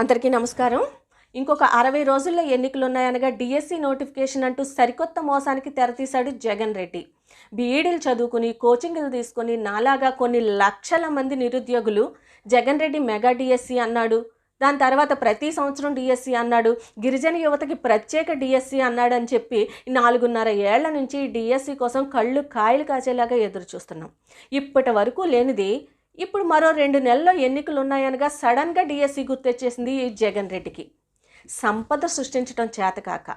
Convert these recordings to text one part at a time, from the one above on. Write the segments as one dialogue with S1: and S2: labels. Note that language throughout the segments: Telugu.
S1: అందరికీ నమస్కారం. ఇంకొక అరవై రోజుల్లో ఎన్నికలు ఉన్నాయనగా డిఎస్సి నోటిఫికేషన్ అంటూ సరికొత్త మోసానికి తెరతీశాడు జగన్ రెడ్డి. బీఈడీలు చదువుకుని కోచింగ్లు తీసుకొని నాలాగా కొన్ని లక్షల మంది నిరుద్యోగులు జగన్ రెడ్డి మెగా డిఎస్సి అన్నాడు. దాని తర్వాత ప్రతి సంవత్సరం డిఎస్సి అన్నాడు. గిరిజన యువతకి ప్రత్యేక డిఎస్సి అన్నాడు అని చెప్పి నాలుగున్నర ఏళ్ళ నుంచి డిఎస్సి కోసం కళ్ళు కాయలు కాచేలాగా ఎదురు చూస్తున్నాం ఇప్పటి వరకు లేనిది ఇప్పుడు మరో రెండు నెలల్లో ఎన్నికలు ఉన్నాయనగా సడన్గా డిఎస్సి గుర్తొచ్చేసింది జగన్ రెడ్డికి. సంపద సృష్టించడం చేతకాక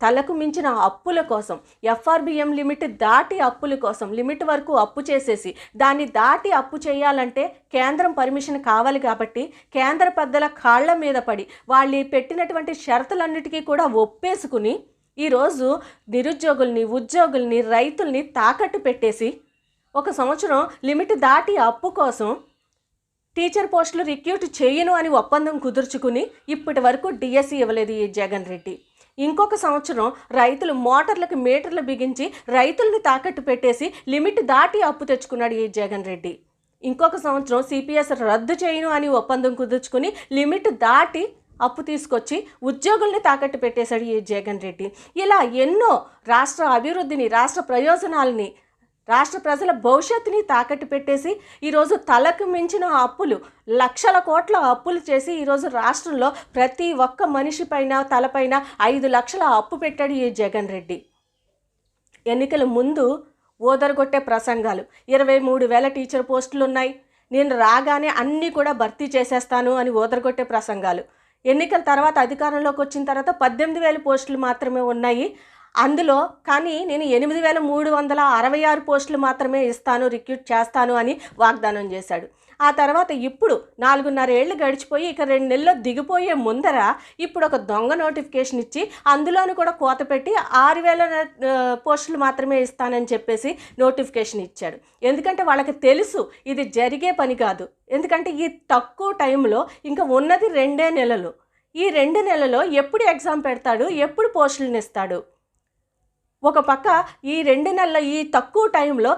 S1: తలకు మించిన అప్పుల కోసం ఎఫ్ఆర్బిఎం లిమిట్ దాటి అప్పుల కోసం లిమిట్ వరకు అప్పు చేసేసి దాన్ని దాటి అప్పు చేయాలంటే కేంద్రం పర్మిషన్ కావాలి కాబట్టి కేంద్ర పెద్దల కాళ్ళ మీద పడి వాళ్ళు పెట్టినటువంటి షరతులన్నిటికీ కూడా ఒప్పేసుకుని ఈరోజు నిరుద్యోగుల్ని ఉద్యోగుల్ని రైతుల్ని తాకట్టు పెట్టేసి ఒక సంవత్సరం లిమిట్ దాటి అప్పు కోసం టీచర్ పోస్టులు రిక్రూట్ చేయను అని ఒప్పందం కుదుర్చుకుని ఇప్పటి వరకు డిఎస్సి ఇవ్వలేదు ఈ జగన్ రెడ్డి. ఇంకొక సంవత్సరం రైతులు మోటార్లకు మీటర్లు బిగించి రైతుల్ని తాకట్టు పెట్టేసి లిమిట్ దాటి అప్పు తెచ్చుకున్నాడు ఈ జగన్ రెడ్డి. ఇంకొక సంవత్సరం సిపిఎస్ రద్దు చేయను అని ఒప్పందం కుదుర్చుకుని లిమిట్ దాటి అప్పు తీసుకొచ్చి ఉద్యోగుల్ని తాకట్టు పెట్టేశాడు ఈ జగన్ రెడ్డి. ఇలా ఎన్నో రాష్ట్ర అభివృద్ధిని రాష్ట్ర ప్రయోజనాలని రాష్ట్ర ప్రజల భవిష్యత్తుని తాకట్టు పెట్టేసి ఈరోజు తలకు మించిన అప్పులు లక్షల కోట్ల అప్పులు చేసి ఈరోజు రాష్ట్రంలో ప్రతి ఒక్క మనిషి పైన తలపైన ఐదు లక్షల అప్పు పెట్టాడు ఈ జగన్ రెడ్డి. ఎన్నికల ముందు ఓదరగొట్టే ప్రసంగాలు. ఇరవై మూడు వేల టీచర్ పోస్టులు ఉన్నాయి నేను రాగానే అన్నీ కూడా భర్తీ చేసేస్తాను అని ఓదరగొట్టే ప్రసంగాలు. ఎన్నికల తర్వాత అధికారంలోకి వచ్చిన తర్వాత పద్దెనిమిది వేల పోస్టులు మాత్రమే ఉన్నాయి. అందులో కానీ నేను ఎనిమిది వేల మూడు వందల అరవై ఆరు పోస్టులు మాత్రమే ఇస్తాను రిక్రూట్ చేస్తాను అని వాగ్దానం చేశాడు. ఆ తర్వాత ఇప్పుడు నాలుగున్నర ఏళ్ళు గడిచిపోయి ఇక రెండు నెలల్లో దిగిపోయే ముందర ఇప్పుడు ఒక దొంగ నోటిఫికేషన్ ఇచ్చి అందులోను కూడా కోత పెట్టి ఆరు వేల పోస్టులు మాత్రమే ఇస్తానని చెప్పేసి నోటిఫికేషన్ ఇచ్చాడు. ఎందుకంటే వాళ్ళకి తెలుసు ఇది జరిగే పని కాదు. ఎందుకంటే ఈ తక్కువ టైంలో ఇంకా ఉన్నది రెండే నెలలు. ఈ రెండు నెలలో ఎప్పుడు ఎగ్జామ్ పెడతాడు ఎప్పుడు పోస్టులను ఇస్తాడు? ఒక పక్క ఈ రెండు నెలల ఈ తక్కువ టైంలో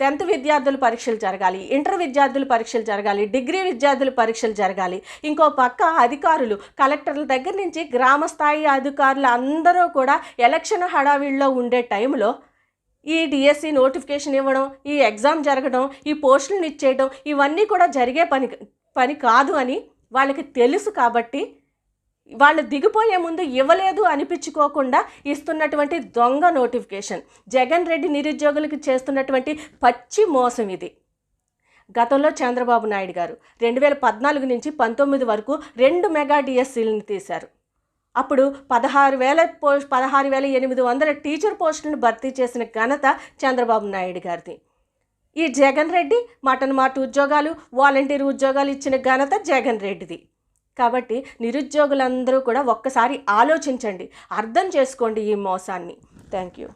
S1: టెన్త్ విద్యార్థుల పరీక్షలు జరగాలి ఇంటర్ విద్యార్థుల పరీక్షలు జరగాలి డిగ్రీ విద్యార్థుల పరీక్షలు జరగాలి. ఇంకో పక్క అధికారులు కలెక్టర్ల దగ్గర నుంచి గ్రామ స్థాయి అధికారులు అందరూ కూడా ఎలక్షన్ హడావిడిలో ఉండే టైంలో ఈ డిఎస్సి నోటిఫికేషన్ ఇవ్వడం ఈ ఎగ్జామ్ జరగడం ఈ పోస్టులను ఇచ్చేయడం ఇవన్నీ కూడా జరిగే పని పని కాదు అని వాళ్ళకి తెలుసు కాబట్టి వాళ్ళు దిగిపోయే ముందు ఇవ్వలేదు అనిపించుకోకుండా ఇస్తున్నటువంటి దొంగ నోటిఫికేషన్. జగన్ రెడ్డి నిరుద్యోగులకు చేస్తున్నటువంటి పచ్చి మోసం ఇది. గతంలో చంద్రబాబు నాయుడు గారు రెండు వేల పద్నాలుగు నుంచి పంతొమ్మిది వరకు రెండు మెగా డిఎస్సీలను తీశారు. అప్పుడు పదహారు వేల పోస్ట్ పదహారు వేల ఎనిమిది వందల టీచర్ పోస్టులను భర్తీ చేసిన ఘనత చంద్రబాబు నాయుడు గారిది. ఈ జగన్ రెడ్డి మటన్ మాట ఉద్యోగాలు వాలంటీర్ ఉద్యోగాలు ఇచ్చిన ఘనత జగన్ రెడ్డిది. కాబట్టి నిరుద్యోగులందరూ కూడా ఒక్కసారి ఆలోచించండి. అర్థం చేసుకోండి ఈ మోసాన్ని. Thank you